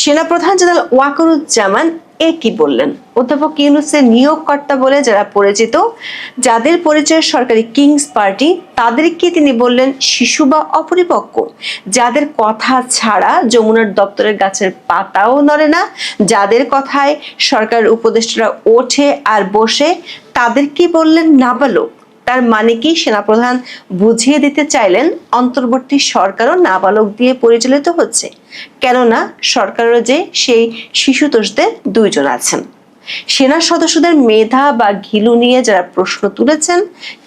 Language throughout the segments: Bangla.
সেনাপ্রধান জেনারেল ওয়াকরুজ্জামান এ কি বললেন? অধ্যাপক ইউনুসের নিয়োগকর্তা বলে যারা পরিচিত, যাদের পরিচয় সরকারি কিংস পার্টি, তাদেরকে তিনি বললেন শিশু বা অপরিপক্ক। যাদের কথা ছাড়া যমুনার দপ্তরের গাছের পাতাও নড়ে না, যাদের কথায় সরকার উপদেষ্টারা ওঠে আর বসে, তাদেরকে বললেন নাবালক। তার মানে কি? সেনাপ্রধান বুঝিয়ে দিতে চাইলেন, অন্তর্বর্তী সরকারও নাবালক দিয়ে পরিচালিত হচ্ছে। কেননা, সরকারেরও যে সেই শিশুতোষদের দুইজন আছেন। সেনা সদস্যদের মেধা বা ঘিলু নিয়ে যারা প্রশ্ন তুলেছেন,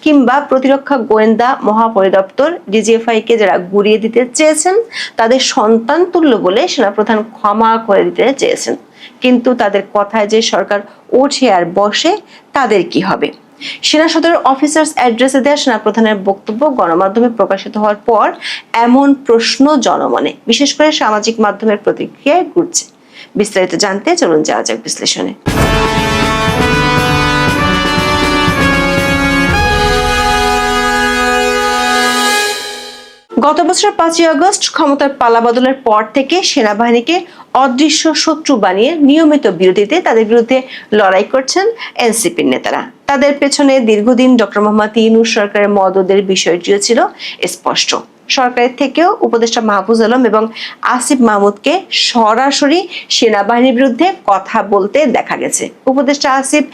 কিংবা প্রতিরক্ষা গোয়েন্দা মহাপরিদপ্তর ডিজিএফআই কে যারা গুড়িয়ে দিতে চেয়েছেন, তাদের সন্তান তুল্য বলে সেনাপ্রধান ক্ষমা করে দিতে চেয়েছেন। কিন্তু তাদের কথায় যে সরকার ওঠে আর বসে, তাদের কি হবে? সেনা সদরের অফিসার্স অ্যাড্রেসে দেওয়া সেনাপ্রধানের বক্তব্য গণমাধ্যমে প্রকাশিত হওয়ার পর এমন প্রশ্ন জনমনে। বিশেষ করে সামাজিক মাধ্যমের প্রতিক্রিয়ায় ঘুরছে। বিস্তারিত জানতে চলুন যাওয়া যাক বিশ্লেষণে। গত বছর পাঁচই আগস্ট ক্ষমতার পালা বদলের পর থেকে সেনাবাহিনীকে অদৃশ্য শত্রু বানিয়ে নিয়মিত বিরতিতে তাদের বিরুদ্ধে লড়াই করছেন এনসিপির নেতারা। তাদের পেছনে দীর্ঘদিন ডক্টর মোহাম্মদ ইউনুস সরকারের মদদের বিষয়টিও ছিল স্পষ্ট। সরকারের থেকেও উপদেষ্টা মাহফুজ আলম এবং আসিফ মাহমুদকে সরাসরি সেনাবাহিনীর বিরুদ্ধে কথা বলতে দেখা গেছে। উপদেষ্টা আসিফ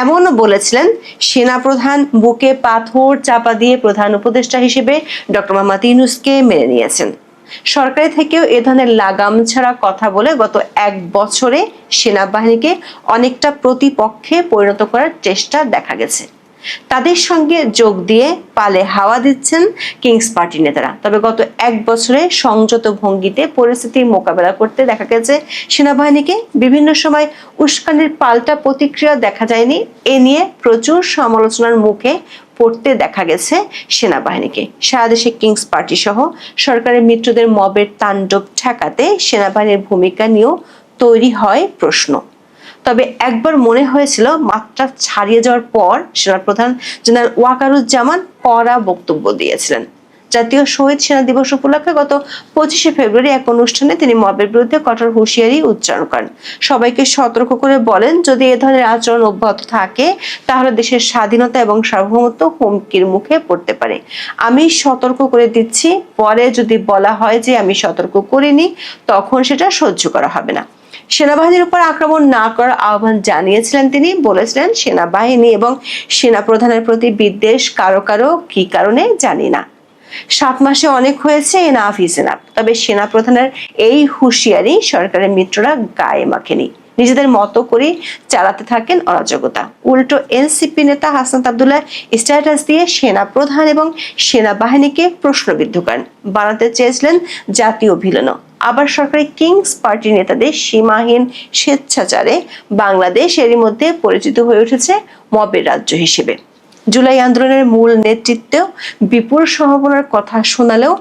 এমনও বলেছিলেন, সেনাপ্রধান বুকে পাথর চাপা দিয়ে প্রধান উপদেষ্টা হিসেবে ডক্টর মোহাম্মদ ইউনুসকে মেনে নিয়েছেন। সরকারি থেকেও এ ধরনের লাগাম ছাড়া কথা বলে গত এক বছরে সেনাবাহিনীকে অনেকটা প্রতিপক্ষে পরিণত করার চেষ্টা দেখা গেছে। তাদের সঙ্গে যোগ দিয়ে পালে হাওয়া দিচ্ছেন কিংস পার্টি নেতারা। তবে গত এক বছরে সংযত ভঙ্গিতে পরিস্থিতির মোকাবেলা করতে দেখা গেছে, সেনাবাহিনীকে বিভিন্ন সময় উস্কানির পাল্টা প্রতিক্রিয়া দেখা যায়নি। এ নিয়ে প্রচুর সমালোচনার মুখে পড়তে দেখা গেছে সেনাবাহিনীকে। সারা দেশে কিংস পার্টি সহ সরকারের মিত্রদের মবের তাণ্ডব ঠেকাতে সেনাবাহিনীর ভূমিকা নিয়েও তৈরি হয় প্রশ্ন। তবে একবার মনে হয়েছিল মাত্রা ছাড়িয়ে যাওয়ার পর সেনাপ্রধান জেনারেল ওয়াকারুজ্জামান কড়া বক্তব্য দিয়েছিলেন। জাতীয় শহীদ সেনা দিবস উপলক্ষে গত পঁচিশে ফেব্রুয়ারি এক অনুষ্ঠানে তিনি মবের বিরুদ্ধে কঠোর হুঁশিয়ারি উচ্চারণ করেন। সবাইকে সতর্ক করে বলেন, যদি এ ধরনের আচরণ অব্যাহত থাকে, তাহলে দেশের স্বাধীনতা এবং সার্বভৌমত্ব হুমকির মুখে পড়তে পারে। আমি সতর্ক করে দিচ্ছি, পরে যদি বলা হয় যে আমি সতর্ক করিনি, তখন সেটা সহ্য করা হবে না। সেনাবাহিনীর উপর আক্রমণ না করার আহ্বান জানিয়েছিলেন তিনি, বলেছিলেন সেনাবাহিনী এবং সেনা প্রধানের প্রতি বিদ্বেষ কারও কারও, কি কারণে জানি না। সাত মাসে অনেক হয়েছে এনাফ ইজ এনাফ তবে সেনা প্রধানের এই হুঁশিয়ারি সরকারের মিত্ররা গায়ে মাখেনি। নিজেদের মতো করে চালাতে থাকেন অরাজকতা। উল্টো এনসিপি নেতা হাসনাত আবদুল্লাহ স্ট্যাটাস দিয়ে সেনা প্রধান এবং সেনাবাহিনীকে প্রশ্নবিদ্ধ করেন। বানাতে চেয়েছিলেন জাতীয় ভিলেনও। আবার সরকারি কিংস পার্টি নেতাদের সীমাহীন স্বেচ্ছাচারে বাংলাদেশ এরই মধ্যে পরিচিত হয়ে উঠেছে মবের রাজ্য হিসেবে। জুলাই আন্দোলনের মূল নেতৃত্বেও বিপুল সম্ভাবনার কথা শোনালেও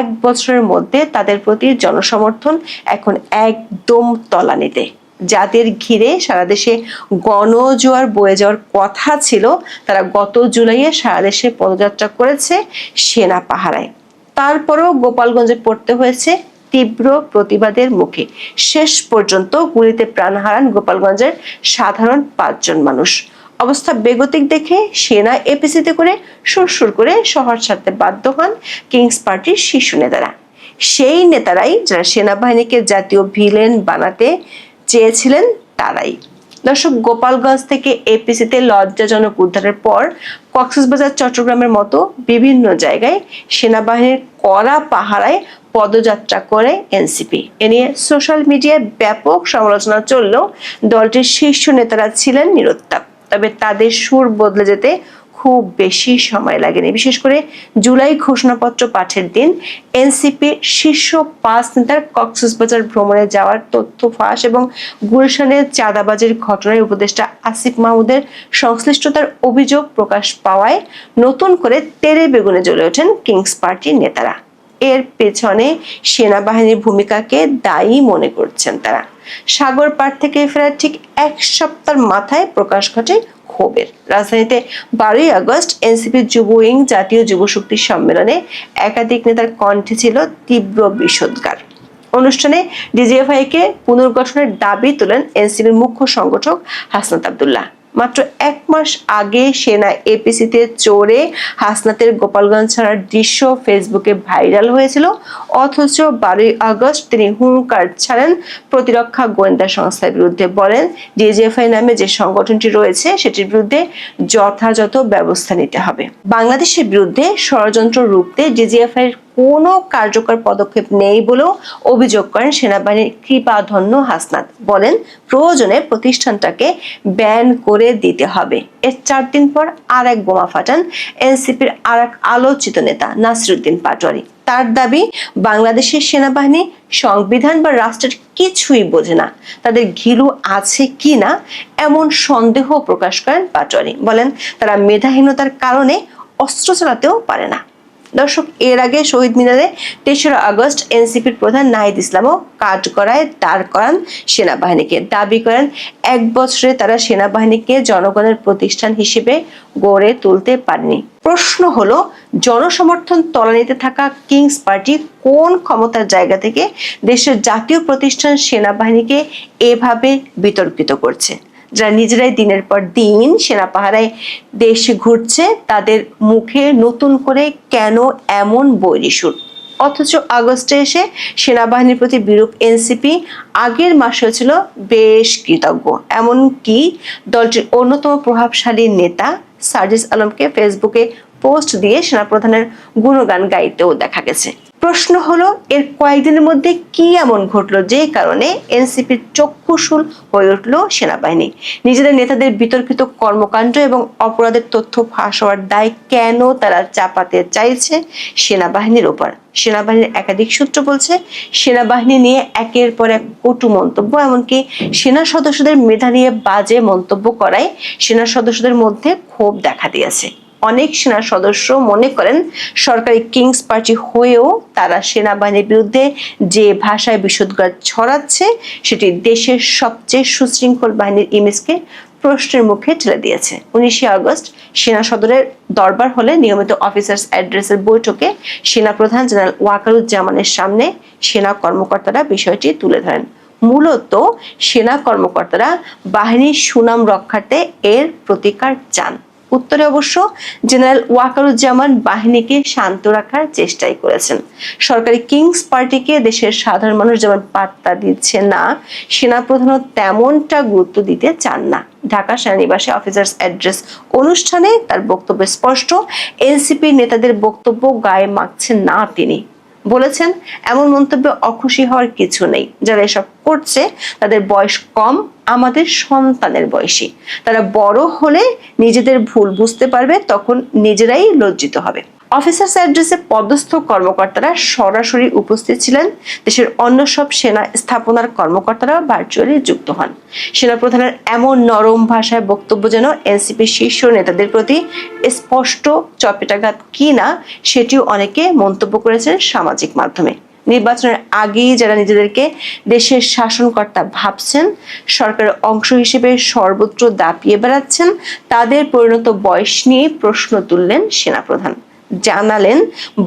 এক বছরের মধ্যে তাদের প্রতি জনসমর্থন এখন একদম তলানিতে। যাদের ঘিরে সারা দেশে গণজোয়ার বয়ে যাওয়ার কথা ছিল, তারা গত জুলাইয়ে সারা দেশে পদযাত্রা করেছে সেনা পাহারায়। তারপরেও গোপালগঞ্জে পড়তে হয়েছে তীব্র প্রতিবাদের মুখে শেষ পর্যন্ত গুলিতে প্রাণ হারান গোপালগঞ্জের সাধারণ পাঁচজন মানুষ। অবস্থা বেগতিক দেখে সেনা এপিসিতে করে সুরসুর করে শহর ছাড়তে বাধ্য হন কিংস পার্টির শীর্ষ নেতারা। সেই নেতারাই যারা সেনাবাহিনীকে জাতীয় ভিলেন বানাতে চেয়েছিলেন তারাই। দর্শক, গোপালগঞ্জ থেকে এপিসিতে লজ্জাজনক উদ্ধারের পর কক্সবাজার, চট্টগ্রামের মতো বিভিন্ন জায়গায় সেনাবাহিনীর কড়া পাহারায় পদযাত্রা করে এনসিপি। এ নিয়ে সোশ্যাল মিডিয়ায় ব্যাপক সমালোচনা চললেও দলটির শীর্ষ নেতারা ছিলেন নিরুত্তাপ। তবে তাদের সুর বদলে যেতে খুব বেশি সময় লাগেনি। বিশেষ করে জুলাই ঘোষণাপত্র পাঠের দিন এনসিপির শীর্ষ পাঁচ নেতার কক্সবাজার ভ্রমণে যাওয়ার তথ্য ফাঁস এবং গুলশানের চাঁদাবাজির ঘটনায় উপদেষ্টা আসিফ মাহমুদের সংশ্লিষ্টতার অভিযোগ প্রকাশ পাওয়ায় নতুন করে তেরে বেগুনে জ্বলে ওঠেন কিংস পার্টির নেতারা। এর পেছনে সেনাবাহিনীর ভূমিকাকে দায়ী মনে করছেন তারা। সাগর পার থেকে ফেরার ঠিক এক সপ্তাহ মাথায় প্রকাশ ঘটে ক্ষোভের। রাজধানীতে বারোই আগস্ট এনসিপি যুব উইং জাতীয় যুব শক্তি সম্মেলনে একাধিক নেতার কণ্ঠে ছিল তীব্র বিষোদ্গার অনুষ্ঠানে ডিজিএফআই কে পুনর্গঠনের দাবি তোলেন এনসিবির মুখ্য সংগঠক হাসনাত আবদুল্লাহ। মাত্র এক মাস আগে সেনা এপিসিতে চড়ে হাসনাতের গোপালগঞ্জ ছাড়ার দৃশ্য ফেসবুকে ভাইরাল হয়েছিল। অথচ বারোই আগস্ট তিনি হুঙ্কার ছাড়েন প্রতিরক্ষা গোয়েন্দা সংস্থার বিরুদ্ধে। বলেন ডিজিএফআই নামে যে সংগঠনটি রয়েছে, সেটির বিরুদ্ধে যথাযথ ব্যবস্থা নিতে হবে। বাংলাদেশের বিরুদ্ধে ষড়যন্ত্র রুখতে ডিজিএফআই কোনো কার্যকর পদক্ষেপ নেই বলেও অভিযোগ করেন সেনাবাহিনীর কৃপাধন্য হাসনাত। বলেন, প্রয়োজনে প্রতিষ্ঠানটাকে ব্যান করে দিতে হবে। এর চার দিন পর আর এক বোমা ফাটান এনসিপির আর এক আলোচিত নেতা নাসিরুদ্দিন পাটোয়ারি। তার দাবি, বাংলাদেশের সেনাবাহিনী সংবিধান বা রাষ্ট্রের কিছুই বোঝে না। তাদের ঘিলু আছে কি না এমন সন্দেহ প্রকাশ করেন পাটোয়ারি। বলেন, তারা মেধাহীনতার কারণে অস্ত্র চালাতেও পারে না। দর্শক, এর আগে শহীদ মিনারে তেসরা আগস্ট এনসিপির প্রধান নাহিদ ইসলামও কাজ করায় দাঁড় করান সেনাবাহিনীকে। দাবি করেন, এক বছরে তারা সেনাবাহিনীকে জনগণের প্রতিষ্ঠান হিসেবে গড়ে তুলতে পারেনি। প্রশ্ন হলো, জনসমর্থন তলানিতে থাকা কিংস পার্টি কোন ক্ষমতার জায়গা থেকে দেশের জাতীয় প্রতিষ্ঠান সেনাবাহিনীকে এভাবে বিতর্কিত করছে? যারা নিজেরাই দিনের পর দিন সেনা পাহারায় দেশে ঘুরছে, তাদের মুখে নতুন করে কেন এমন বৈরিসুর অথচ আগস্টে এসে সেনাবাহিনীর প্রতি বিরূপ এনসিপি আগের মাসেও ছিল বেশ কৃতজ্ঞ। এমনকি দলটির অন্যতম প্রভাবশালী নেতা সার্জিস আলমকে ফেসবুকে পোস্ট দিয়ে সেনাপ্রধানের গুণগান গাইতেও দেখা গেছে। প্রশ্ন হলো, এর কয়েকদিনের মধ্যে কি এমন ঘটলো যে কারণে এনসিপির চক্ষুশুল হয়ে উঠল সেনাবাহিনী? নিজেদের নেতাদের বিতর্কিত কর্মকাণ্ড এবং অপরাধের তথ্য ফাঁস হওয়ার দায় কেন তারা চাপাতে চাইছে সেনাবাহিনীর ওপর? সেনাবাহিনীর একাধিক সূত্র বলছে, সেনাবাহিনী নিয়ে একের পর এক কটু মন্তব্য, এমনকি সেনা সদস্যদের মেধা নিয়ে বাজে মন্তব্য করায় সেনা সদস্যদের মধ্যে ক্ষোভ দেখা দিয়েছে। অনেক সেনা সদস্য মনে করেন সরকারি কিংস পার্টি হয়েও তারা সেনাবাহিনীর বিরুদ্ধে যে ভাষায় বিশুদ্ধার ছড়াচ্ছে, সেটি দেশের সবচেয়ে সুশৃঙ্খল বাহিনীর ইমেজকে প্রশ্নের মুখে ঠেলে দিয়েছে। উনিশে আগস্ট সেনা সদরের দরবার হলে নিয়মিত অফিসার্স অ্যাড্রেসের বৈঠকে সেনা প্রধান জেনারেল ওয়াকারুজ্জামানের সামনে সেনা কর্মকর্তারা বিষয়টি তুলে ধরেন। মূলত সেনা কর্মকর্তারা বাহিনীর সুনাম রক্ষার্থে এর প্রতিকার চান। উত্তরে অবশ্য জেনারেল ওয়াকারুজ্জামান বাহিনীকে শান্ত রাখার চেষ্টাই করেছেন। সরকারি কিংস পার্টিকে দেশের সাধারণ মানুষ যেমন পাত্তা দিচ্ছে না সেনাপ্রধানও তেমনটা গুরুত্ব দিতে চান না। ঢাকা সেনানিবাসে অফিসার্স অ্যাড্রেস অনুষ্ঠানে তার বক্তব্য স্পষ্ট। এনসিপি নেতাদের বক্তব্য গায়ে মাখছেন না তিনি। বলেছেন, এমন মন্তব্যে অখুশি হওয়ার কিছু নেই। যারা এসব করছে, তাদের বয়স কম, আমাদের সন্তানের বয়সী। তারা বড় হলে নিজেদের ভুল বুঝতে পারবে, তখন নিজেরাই লজ্জিত হবে। অফিসার্স অ্যাড্রেসে পদস্থ কর্মকর্তারা সরাসরি উপস্থিত ছিলেন। দেশের অন্য সব সেনা স্থাপনার কর্মকর্তারা ভার্চুয়ালি যুক্ত হন। সেনাপ্রধানের এমন নরম ভাষায় বক্তব্য যেন এনসিপি শীর্ষ নেতাদের প্রতি স্পষ্ট চপেটাঘাত কি না, সেটিও অনেকে মন্তব্য করেছেন সামাজিক মাধ্যমে। নির্বাচনের আগেই যারা নিজেদেরকে দেশের শাসনকর্তা ভাবছেন, সরকারের অংশ হিসেবে সর্বত্র দাপিয়ে বেড়াচ্ছেন, তাদের পরিণত বয়স নিয়ে প্রশ্ন তুললেন সেনাপ্রধান। জানালেন,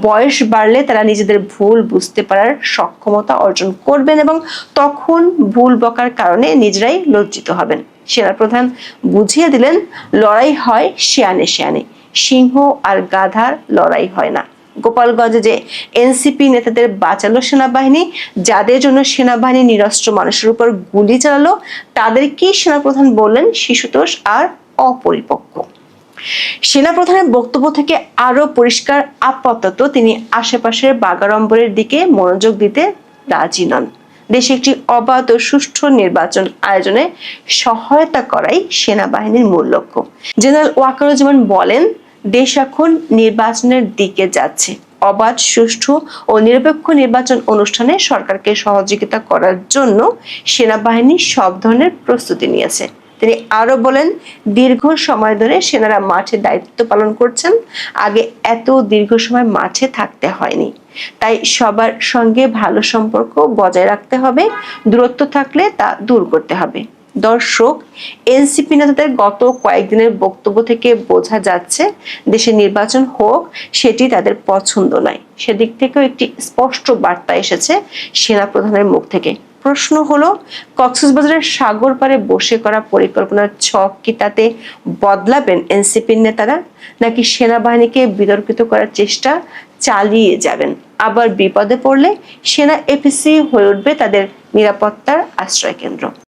বয়স বাড়লে তারা নিজেদের ভুল বুঝতে পারার সক্ষমতা অর্জন করবেন এবং তখন ভুল বকার কারণে নিজেরাই লজ্জিত হবেন। সেনাপ্রধান বুঝিয়ে দিলেন, লড়াই হয় শেয়ানে শেয়ানে, সিংহ আর গাধার লড়াই হয় না। গোপালগঞ্জে যে এনসিপি নেতাদের বাঁচালো সেনাবাহিনী, যাদের জন্য সেনাবাহিনী নিরস্ত্র মানুষের উপর গুলি চালালো তাদেরকেই সেনাপ্রধান বললেন? শিশুতোষ আর অপরিপক্ক। সেনাপ্রধানের বক্তব্য থেকে আরও পরিষ্কার, আপাতত তিনি আশেপাশের বাগাড়ম্বরের দিকে মনোযোগ দিতে রাজি নন। দেশে একটি অবাধ ও সুষ্ঠু নির্বাচন আয়োজনে সহায়তা করাই সেনাবাহিনীর মূল লক্ষ্য। জেনারেল ওয়াকারুজ্জামান বলেন, দেশ এখন নির্বাচনের দিকে যাচ্ছে। অবাধ, সুষ্ঠু ও নিরপেক্ষ নির্বাচন অনুষ্ঠানে সরকারকে সহযোগিতা করার জন্য সেনাবাহিনী সব ধরনের প্রস্তুতি নিয়েছে। তিনি আরও বলেন, দীর্ঘ সময় ধরে সেনারা মাঠে দায়িত্ব পালন করছেন, আগে এত দীর্ঘ সময় মাঠে থাকতে হয়নি। তাই সবার সঙ্গে ভালো সম্পর্ক বজায় রাখতে হবে, দূরত্ব থাকলে তা দূর করতে হবে। দর্শক, এনসিপি নেতাদের গত কয়েকদিনের বক্তব্য থেকে বোঝা যাচ্ছে, দেশে নির্বাচন হোক, সেটি তাদের পছন্দ নয়। সেদিক থেকেও একটি স্পষ্ট বার্তা এসেছে সেনা প্রধানের মুখ থেকে। প্রশ্ন হলো, কক্সবাজারের সাগর পারে বসে করা পরিকল্পনার ছক কি তাতে বদলাবেন এনসিপির নেতারা? নাকি সেনাবাহিনীকে বিতর্কিত করার চেষ্টা চালিয়ে যাবেন? আবার বিপদে পড়লে সেনা এপিসি হয়ে উঠবে তাদের নিরাপত্তার আশ্রয় কেন্দ্র